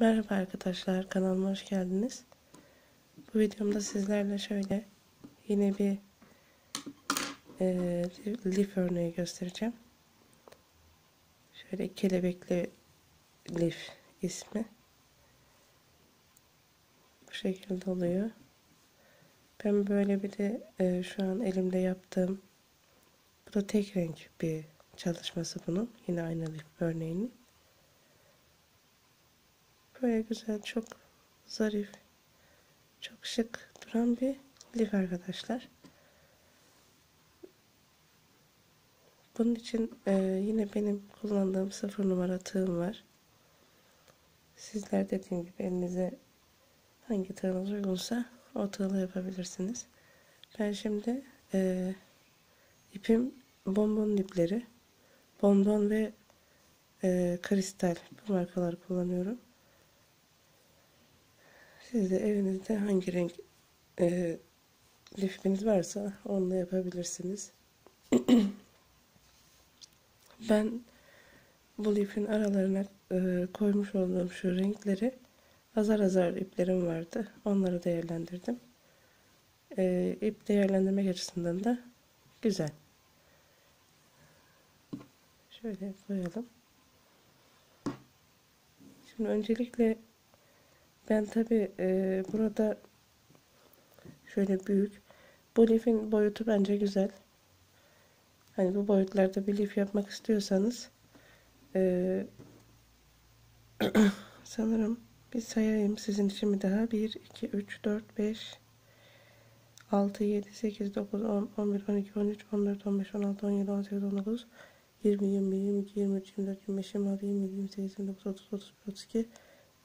Merhaba arkadaşlar kanalıma hoş geldiniz. Bu videomda sizlerle şöyle yine bir e, lif örneği göstereceğim. Şöyle kelebekli lif ismi. Bu şekilde oluyor. Ben böyle bir de e, şu an elimde yaptığım bu da tek renk bir çalışması bunun. Yine aynı lif örneğinin. Böyle güzel, çok zarif, çok şık duran bir lif arkadaşlar. Bunun için e, yine benim kullandığım sıfır numara tığım var. Sizler dediğim gibi elinize hangi tığınız uygunsa o tığla yapabilirsiniz. Ben şimdi e, ipim bonbon ipleri, bonbon ve e, kristal bu markaları kullanıyorum. Siz de evinizde hangi renk e, lifiniz varsa onunla yapabilirsiniz. ben bu lifin aralarına e, koymuş olduğum şu renkleri azar azar iplerim vardı. Onları değerlendirdim. E, ip değerlendirmek açısından da güzel. Şöyle koyalım. Şimdi öncelikle ben tabi e, burada şöyle büyük. Bu lifin boyutu bence güzel. Hani bu boyutlarda bir lif yapmak istiyorsanız e, sanırım bir sayayım sizin için bir daha. 1, 2, 3, 4, 5, 6, 7, 8, 9, 10, 11, 12, 13, 14, 15, 16, 17, 18, 19, 20, 21, 22, 23, 24, 25, 26, 27, 28, 29, 30, 31, 32,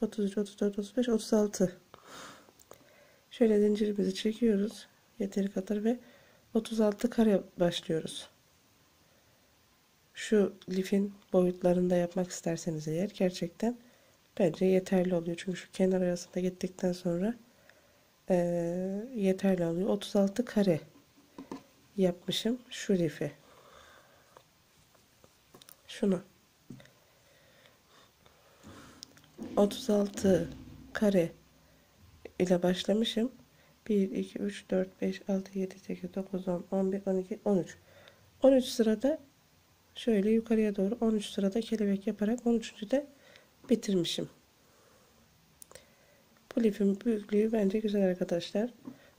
33, 34, 35, 36. Şöyle zincirimizi çekiyoruz. Yeteri kadar ve 36 kare başlıyoruz. Şu lifin boyutlarında yapmak isterseniz eğer gerçekten bence yeterli oluyor. Çünkü şu kenar arasında gittikten sonra e, yeterli oluyor. 36 kare yapmışım şu lifi. Şunu. 36 kare ile başlamışım. 1, 2, 3, 4, 5, 6, 7, 8, 9, 10, 11, 12, 13. 13 sırada şöyle yukarıya doğru 13 sırada kelebek yaparak 13. de bitirmişim. Bu lifin büyüklüğü bence güzel arkadaşlar.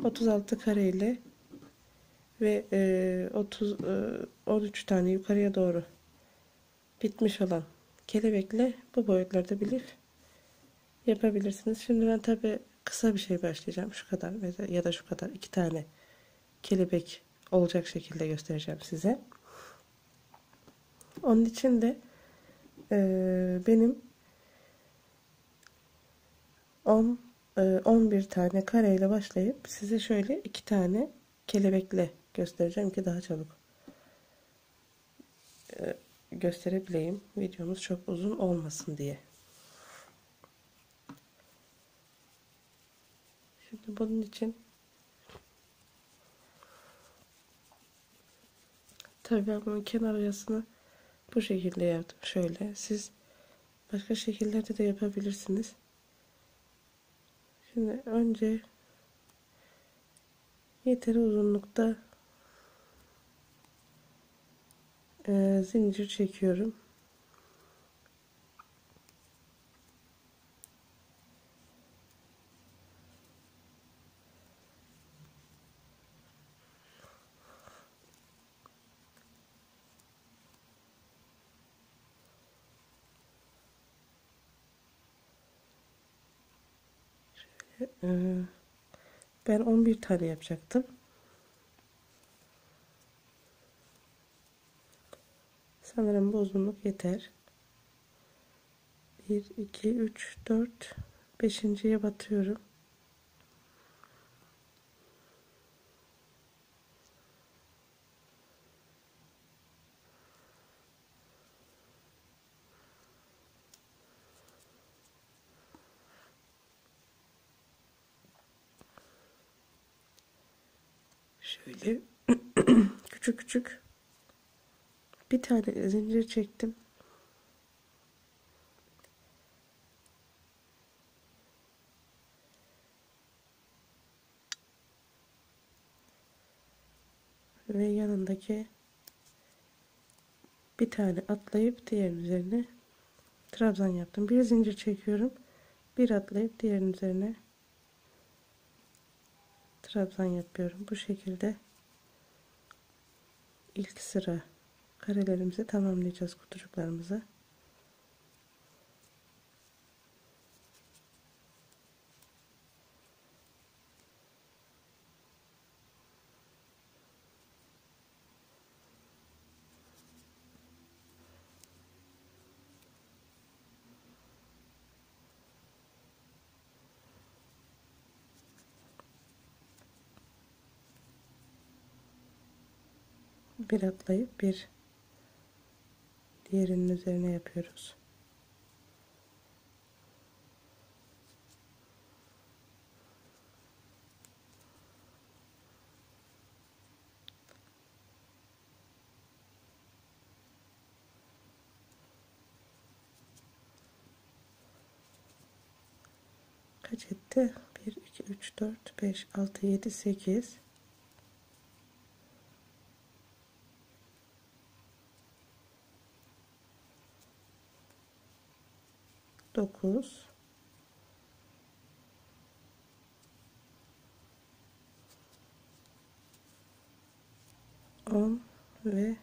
36 kare ile ve e, 30 e, 13 tane yukarıya doğru bitmiş olan kelebekle bu boyutlarda bir lif yapabilirsiniz. Şimdi ben tabi kısa bir şey başlayacağım. Şu kadar ya da şu kadar iki tane kelebek olacak şekilde göstereceğim size. Onun için de e, benim 10 e, 11 tane kareyle başlayıp size şöyle iki tane kelebekle göstereceğim ki daha çabuk e, gösterebileyim. Videomuz çok uzun olmasın diye. Şimdi bunun için tabii ben bunun kenar arasını bu şekilde yaptım. Şöyle siz başka şekillerde de yapabilirsiniz. Şimdi önce yeteri uzunlukta e, zincir çekiyorum. Ee, ben 11 tane yapacaktım. Sanırım bu uzunluk yeter. 1, 2, 3, 4, 5.ye batıyorum. küçük bir tane zincir çektim. Ve yanındaki bir tane atlayıp diğerinin üzerine trabzan yaptım. Bir zincir çekiyorum. Bir atlayıp diğerinin üzerine trabzan yapıyorum. Bu şekilde ilk sıra karelerimizi tamamlayacağız kutucuklarımızı. Bir atlayıp bir diğerinin üzerine yapıyoruz. Kaç etti? 1, 2, 3, 4, 5, 6, 7, 8 9 10 ve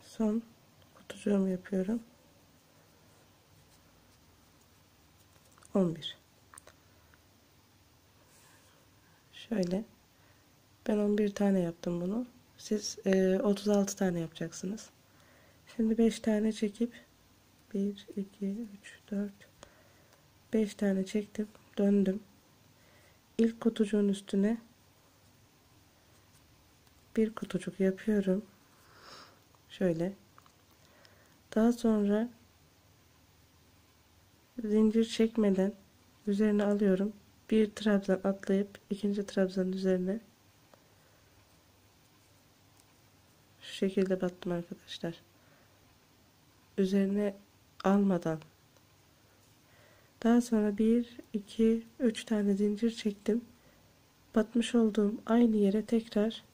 son kutucuğumu yapıyorum. 11 şöyle ben 11 tane yaptım bunu. Siz e, 36 tane yapacaksınız. Şimdi 5 tane çekip 1 2 3 4 5 tane çektim döndüm. İlk kutucuğun üstüne bir kutucuk yapıyorum. Şöyle. Daha sonra zincir çekmeden üzerine alıyorum. Bir trabzan atlayıp ikinci trabzanın üzerine. Şu şekilde battım arkadaşlar. Üzerine almadan. Daha sonra 1 2 3 tane zincir çektim. Batmış olduğum aynı yere tekrar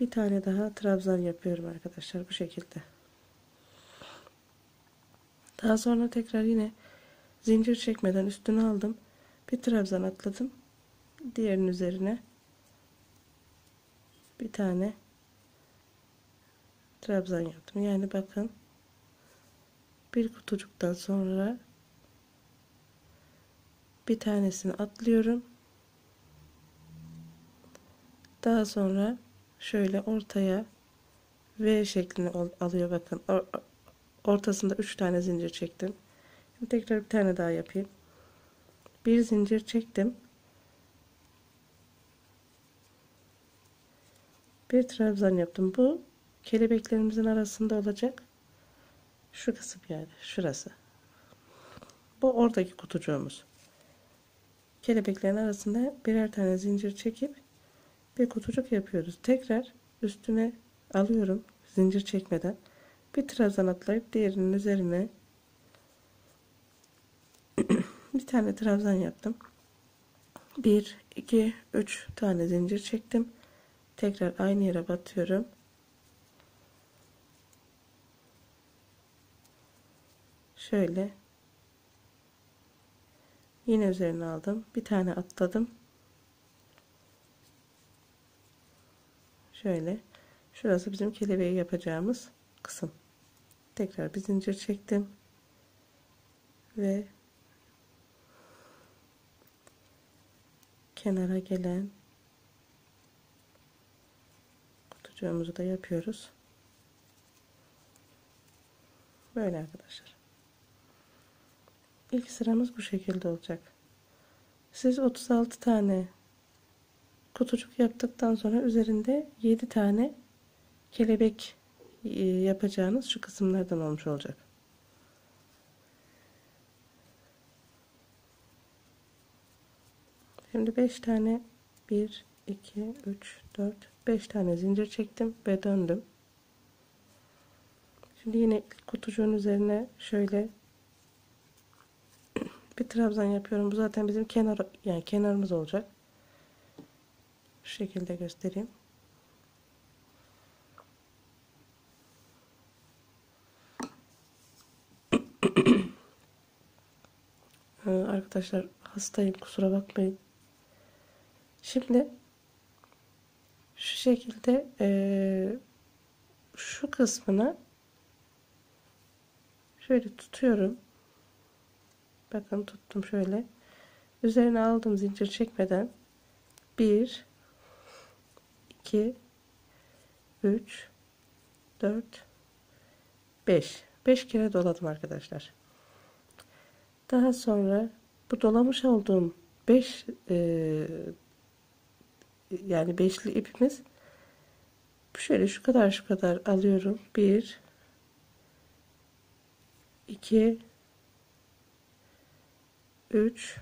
bir tane daha trabzan yapıyorum arkadaşlar bu şekilde. Daha sonra tekrar yine zincir çekmeden üstüne aldım. Bir trabzan atladım. Diğerinin üzerine bir tane trabzan yaptım. Yani bakın bir kutucuktan sonra bir tanesini atlıyorum. Daha sonra şöyle ortaya V şeklini alıyor bakın. Ortasında 3 tane zincir çektim. Şimdi tekrar bir tane daha yapayım. Bir zincir çektim. Bir trabzan yaptım. Bu kelebeklerimizin arasında olacak. Şu kısım yani şurası. Bu oradaki kutucuğumuz. Kelebeklerin arasında birer tane zincir çekip bir kutucuk yapıyoruz. Tekrar üstüne alıyorum zincir çekmeden. Bir trabzan atlayıp diğerinin üzerine bir tane trabzan yaptım. 1 2 3 tane zincir çektim. Tekrar aynı yere batıyorum. Şöyle. Yine üzerine aldım. Bir tane atladım. Şöyle. Şurası bizim kelebeği yapacağımız kısım. Tekrar bir zincir çektim. Ve kenara gelen kutucuğumuzu da yapıyoruz. Böyle arkadaşlar İlk sıramız bu şekilde olacak. Siz 36 tane kutucuk yaptıktan sonra üzerinde 7 tane kelebek e, yapacağınız şu kısımlardan olmuş olacak. Şimdi 5 tane 1 2 3 4 5 tane zincir çektim ve döndüm. Şimdi yine kutucuğun üzerine şöyle bir trabzan yapıyorum. Bu zaten bizim kenar yani kenarımız olacak. Şu şekilde göstereyim. Ee, arkadaşlar hastayım kusura bakmayın. Şimdi şu şekilde e, şu kısmını şöyle tutuyorum. Bakın tuttum şöyle. Üzerine aldım zincir çekmeden 1 2 3 4 5 5 kere doladım arkadaşlar. Daha sonra bu dolamış olduğum 5 e, yani beşli ipimiz şöyle şu kadar şu kadar alıyorum. 1 2 3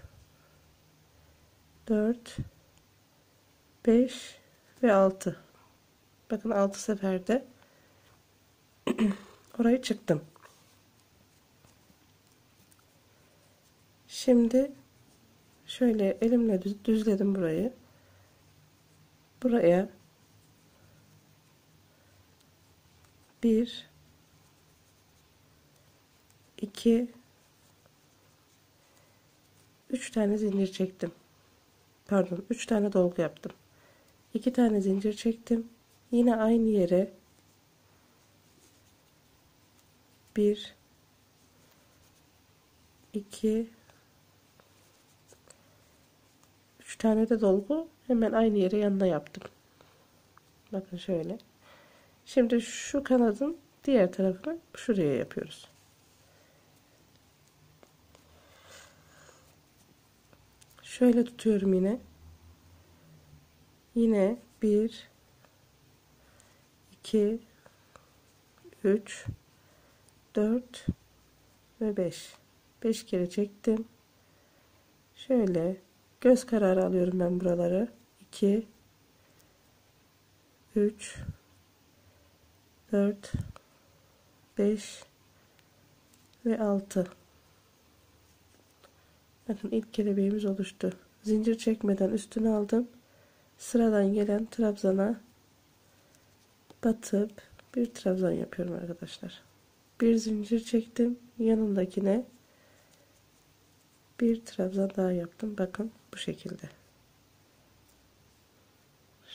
4 5 ve 6 bakın 6 seferde orayı çıktım. Şimdi şöyle elimle düz, düzledim burayı. Buraya bir iki üç tane zincir çektim. Pardon 3 tane dolgu yaptım. 2 tane zincir çektim. Yine aynı yere 1 2 3 tane de dolgu hemen aynı yere yanına yaptım. Bakın şöyle. Şimdi şu kanadın diğer tarafını şuraya yapıyoruz şöyle tutuyorum yine. Yine 1 2 3 4 ve 5 5 kere çektim. Şöyle göz kararı alıyorum ben buraları. 2 3 4 5 ve 6 Bakın ilk kelebeğimiz oluştu. Zincir çekmeden üstüne aldım. Sıradan gelen trabzana batıp bir trabzan yapıyorum arkadaşlar. Bir zincir çektim. Yanındakine bir trabzan daha yaptım. Bakın bu şekilde.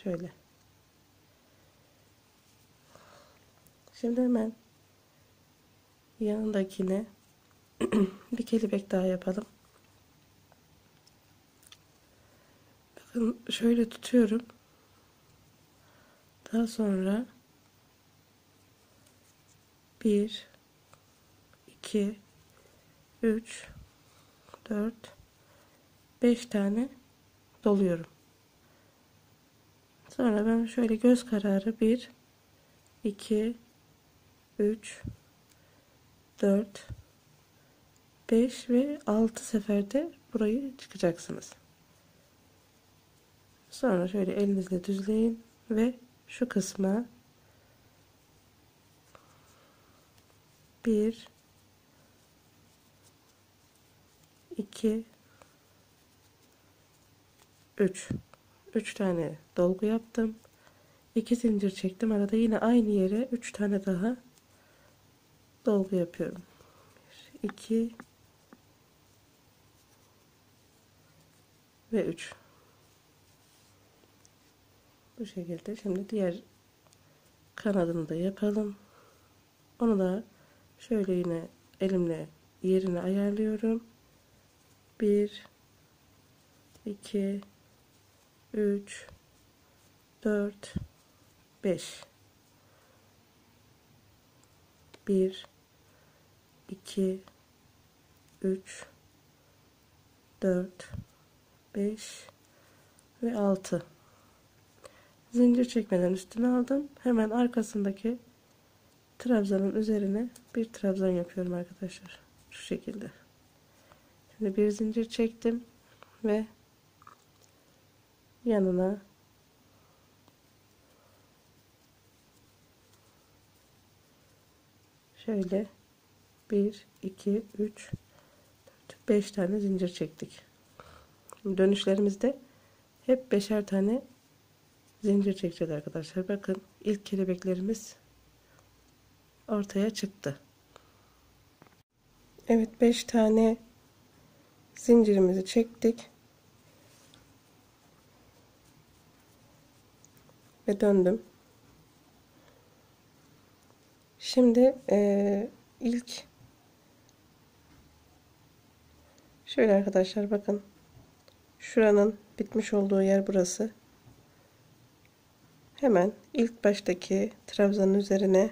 Şöyle. Şimdi hemen yanındakine bir kelebek daha yapalım. Bakın şöyle tutuyorum. Daha sonra 1 2 3 4 5 tane doluyorum. Sonra ben şöyle göz kararı 1 2 3 4 5 ve 6 seferde burayı çıkacaksınız. Sonra şöyle elinizle düzleyin ve şu kısma bir iki üç üç tane dolgu yaptım. iki zincir çektim. Arada yine aynı yere üç tane daha dolgu yapıyorum. 2 ve 3 bu şekilde şimdi diğer kanadını da yapalım. Onu da şöyle yine elimle yerine ayarlıyorum. 1 2 3 4 5 1 2 3 4 5 ve 6 zincir çekmeden üstüne aldım. Hemen arkasındaki trabzanın üzerine bir trabzan yapıyorum arkadaşlar. Şu şekilde. Şimdi bir zincir çektim ve yanına şöyle 1 2 3 4 5 tane zincir çektik. Dönüşlerimizde hep beşer tane zincir çekeceğiz arkadaşlar. Bakın ilk kelebeklerimiz ortaya çıktı. Evet 5 tane zincirimizi çektik. Ve döndüm. Şimdi e, ilk şöyle arkadaşlar bakın şuranın bitmiş olduğu yer burası. Hemen ilk baştaki trabzanın üzerine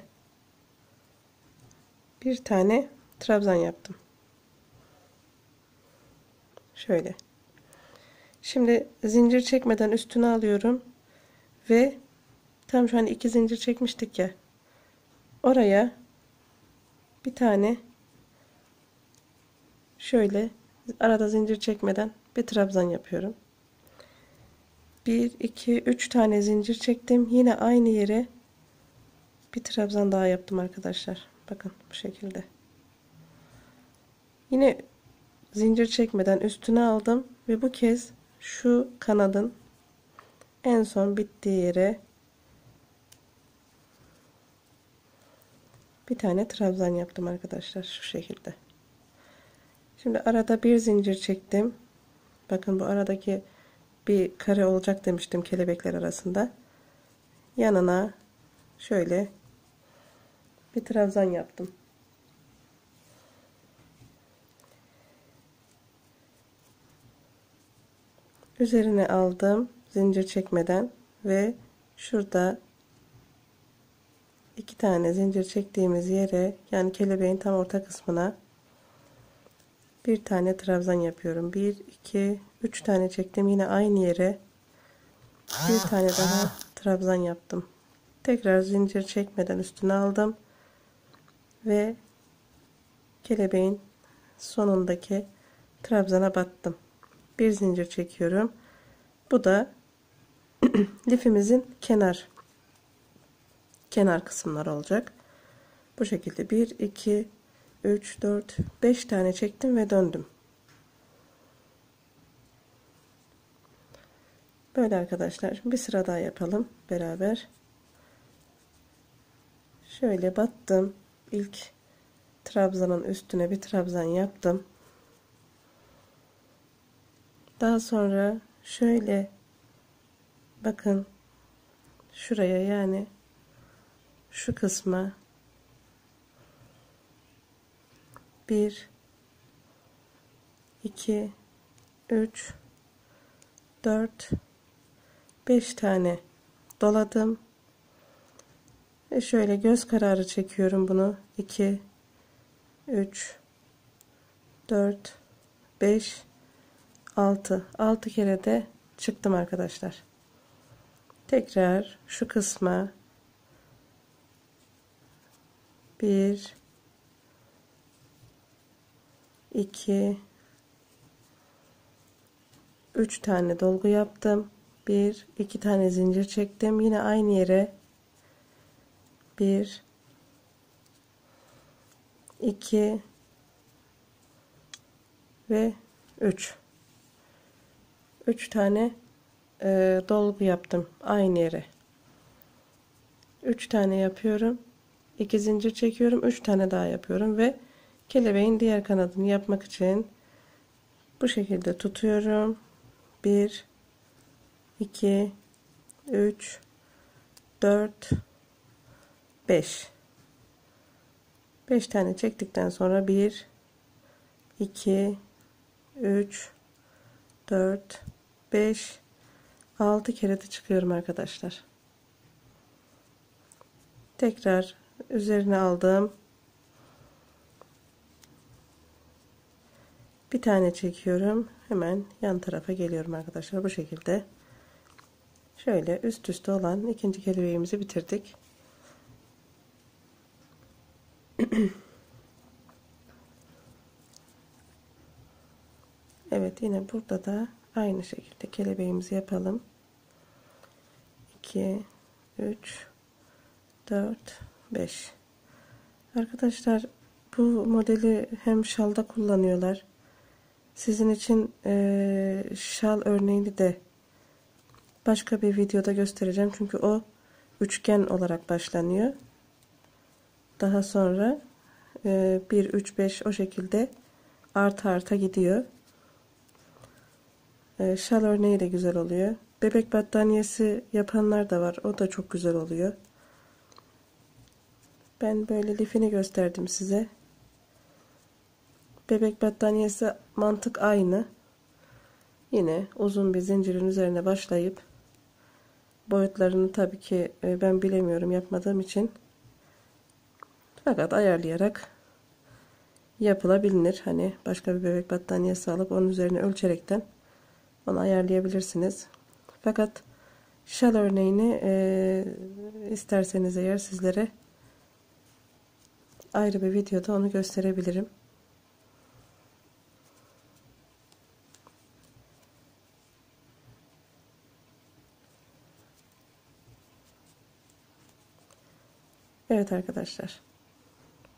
bir tane trabzan yaptım. Şöyle. Şimdi zincir çekmeden üstüne alıyorum ve tam şu an iki zincir çekmiştik ya. Oraya bir tane şöyle arada zincir çekmeden bir trabzan yapıyorum. 1 2 3 tane zincir çektim. Yine aynı yere bir trabzan daha yaptım arkadaşlar. Bakın bu şekilde. Yine zincir çekmeden üstüne aldım ve bu kez şu kanadın en son bittiği yere bir tane trabzan yaptım arkadaşlar şu şekilde. Şimdi arada bir zincir çektim. Bakın bu aradaki bir kare olacak demiştim kelebekler arasında. Yanına şöyle bir trabzan yaptım. Üzerine aldım zincir çekmeden ve şurada iki tane zincir çektiğimiz yere yani kelebeğin tam orta kısmına bir tane trabzan yapıyorum. 1 2 3 tane çektim yine aynı yere bir tane daha trabzan yaptım. Tekrar zincir çekmeden üstüne aldım ve kelebeğin sonundaki trabzana battım. Bir zincir çekiyorum. Bu da lifimizin kenar kenar kısımları olacak. Bu şekilde 1 2 3 4 5 tane çektim ve döndüm. Böyle arkadaşlar bir sıra daha yapalım beraber. Şöyle battım. İlk trabzanın üstüne bir trabzan yaptım. Daha sonra şöyle bakın şuraya yani şu kısma bir iki üç dört beş tane doladım. Ve şöyle göz kararı çekiyorum bunu. 2 3 4 5 6 6 kere de çıktım arkadaşlar. Tekrar şu kısma. 1 2 3 tane dolgu yaptım 1 2 tane zincir çektim. Yine aynı yere. 1 2 ve 3 3 tane e, dolgu yaptım aynı yere. 3 tane yapıyorum. 2 zincir çekiyorum. 3 tane daha yapıyorum ve kelebeğin diğer kanadını yapmak için bu şekilde tutuyorum. 1 2 3 4 5 5 tane çektikten sonra 1 2 3 4 5 6 kere de çıkıyorum arkadaşlar. Tekrar üzerine aldım. Bir tane çekiyorum. Hemen yan tarafa geliyorum arkadaşlar. Bu şekilde şöyle üst üste olan ikinci kelebeğimizi bitirdik. Evet yine burada da aynı şekilde kelebeğimizi yapalım. 2 3 4 5 arkadaşlar bu modeli hem şalda kullanıyorlar. Sizin için e, şal örneğini de başka bir videoda göstereceğim. Çünkü o üçgen olarak başlanıyor. Daha sonra 1, 3, 5 o şekilde arta arta gidiyor. E, şal örneği de güzel oluyor. Bebek battaniyesi yapanlar da var. O da çok güzel oluyor. Ben böyle lifini gösterdim size. Bebek battaniyesi mantık aynı. Yine uzun bir zincirin üzerine başlayıp boyutlarını tabii ki e, ben bilemiyorum yapmadığım için fakat ayarlayarak yapılabilir. Hani başka bir bebek battaniyesi alıp onun üzerine ölçerekten onu ayarlayabilirsiniz. Fakat şal örneğini e, isterseniz eğer sizlere ayrı bir videoda onu gösterebilirim. Evet arkadaşlar.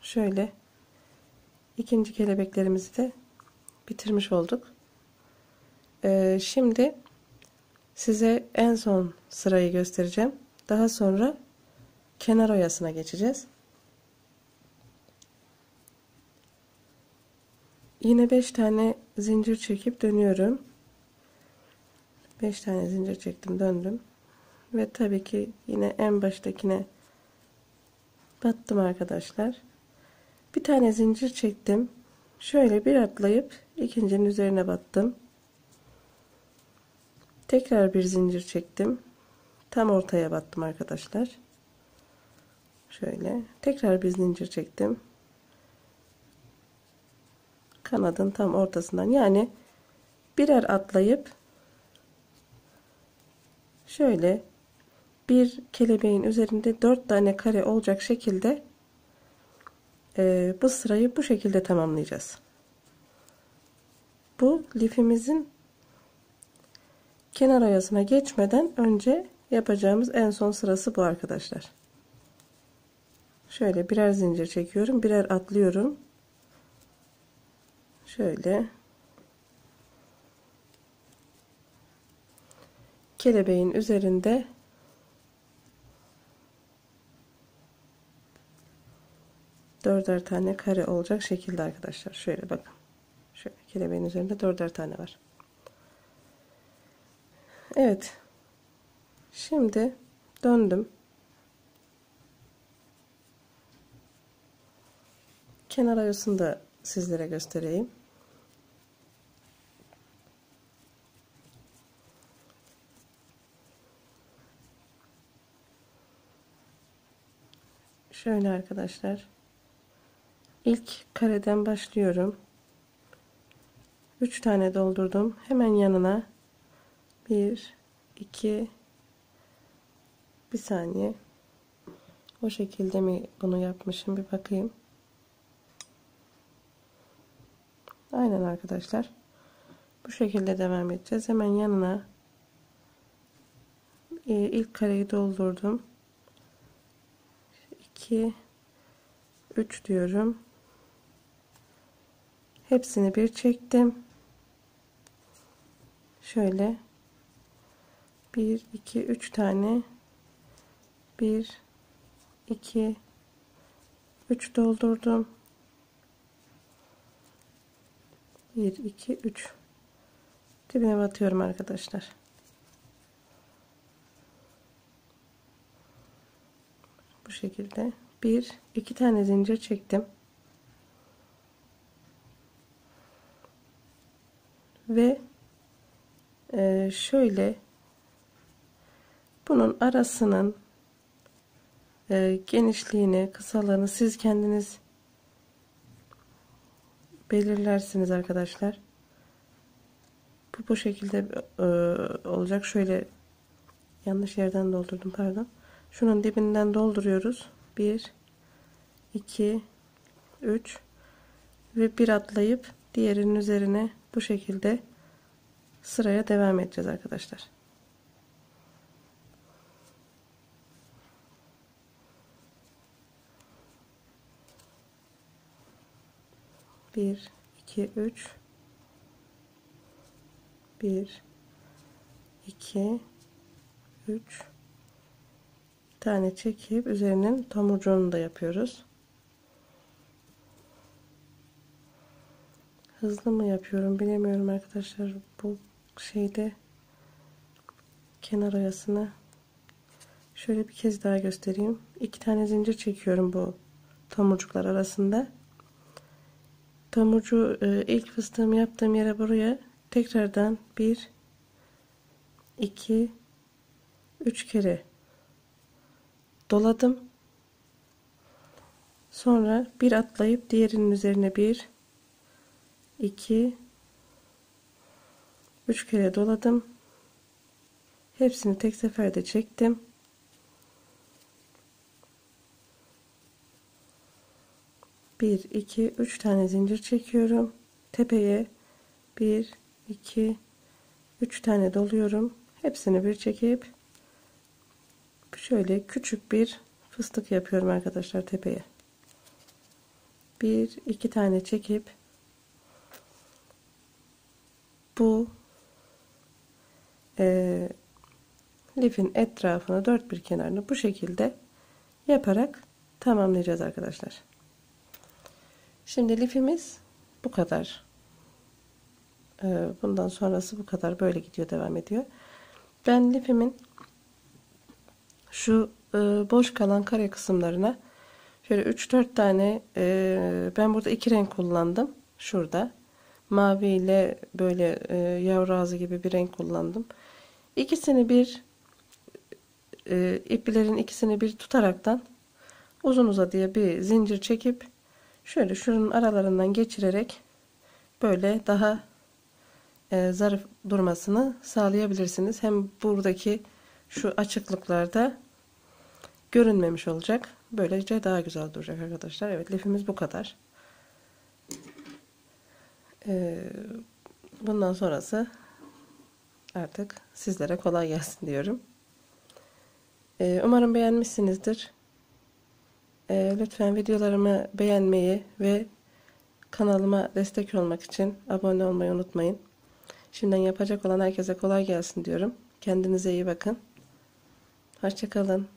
Şöyle ikinci kelebeklerimizi de bitirmiş olduk. Ee, şimdi size en son sırayı göstereceğim. Daha sonra kenar oyasına geçeceğiz. Yine 5 tane zincir çekip dönüyorum. 5 tane zincir çektim döndüm. Ve tabii ki yine en baştakine battım arkadaşlar. Bir tane zincir çektim. Şöyle bir atlayıp ikincinin üzerine battım. Tekrar bir zincir çektim. Tam ortaya battım arkadaşlar. Şöyle tekrar bir zincir çektim. Kanadın tam ortasından yani birer atlayıp şöyle bir kelebeğin üzerinde dört tane kare olacak şekilde e, bu sırayı bu şekilde tamamlayacağız. Bu lifimizin kenar ayasına geçmeden önce yapacağımız en son sırası bu arkadaşlar. Şöyle birer zincir çekiyorum. Birer atlıyorum. Şöyle kelebeğin üzerinde dörder tane kare olacak şekilde arkadaşlar. Şöyle bakın. Şöyle kelebeğin üzerinde dörder tane var. Evet. Şimdi döndüm. Kenar ayısını da sizlere göstereyim. Şöyle arkadaşlar. İlk kareden başlıyorum. 3 tane doldurdum. Hemen yanına 1 2 bir saniye. O şekilde mi bunu yapmışım bir bakayım. Aynen arkadaşlar. Bu şekilde devam edeceğiz. Hemen yanına e, ilk kareyi doldurdum. 2 3 diyorum. Hepsini bir çektim. Şöyle 1 2 3 tane 1 2 3 doldurdum. 1 2 3 dibine batıyorum arkadaşlar. Bu şekilde bir iki tane zincir çektim. Ve e, şöyle bunun arasının e, genişliğini, kısalığını siz kendiniz belirlersiniz arkadaşlar. Bu bu şekilde e, olacak. Şöyle yanlış yerden doldurdum pardon. Şunun dibinden dolduruyoruz. 1 2 3 ve bir atlayıp diğerinin üzerine bu şekilde sıraya devam edeceğiz arkadaşlar. Bir, iki, üç, bir, iki, 3 tane çekip üzerinin tomurcuğunu da yapıyoruz. Hızlı mı yapıyorum bilemiyorum arkadaşlar. Bu şeyde kenar oyasını şöyle bir kez daha göstereyim. İki tane zincir çekiyorum bu tomurcuklar arasında. Tomurcu e, ilk fıstığımı yaptığım yere buraya tekrardan bir 2 3 kere doladım. Sonra bir atlayıp diğerinin üzerine bir 2 3 kere doladım. Hepsini tek seferde çektim. Bir, iki, üç tane zincir çekiyorum. Tepeye bir, iki, üç tane doluyorum. Hepsini bir çekip şöyle küçük bir fıstık yapıyorum arkadaşlar tepeye. Bir, iki tane çekip bu e, lifin etrafını dört bir kenarını bu şekilde yaparak tamamlayacağız arkadaşlar. Şimdi lifimiz bu kadar. E, bundan sonrası bu kadar böyle gidiyor devam ediyor. Ben lifimin şu e, boş kalan kare kısımlarına şöyle 3-4 tane e, ben burada iki renk kullandım. Şurada mavi ile böyle e, yavru ağzı gibi bir renk kullandım. İkisini bir e, iplerin ikisini bir tutaraktan uzun uzadıya bir zincir çekip şöyle şunun aralarından geçirerek böyle daha e, zarif durmasını sağlayabilirsiniz. Hem buradaki şu açıklıklarda görünmemiş olacak. Böylece daha güzel duracak arkadaşlar. Evet lifimiz bu kadar. Ee, bundan sonrası artık sizlere kolay gelsin diyorum. Ee, umarım beğenmişsinizdir. Ee, lütfen videolarımı beğenmeyi ve kanalıma destek olmak için abone olmayı unutmayın. Şimdiden yapacak olan herkese kolay gelsin diyorum. Kendinize iyi bakın. Hoşçakalın.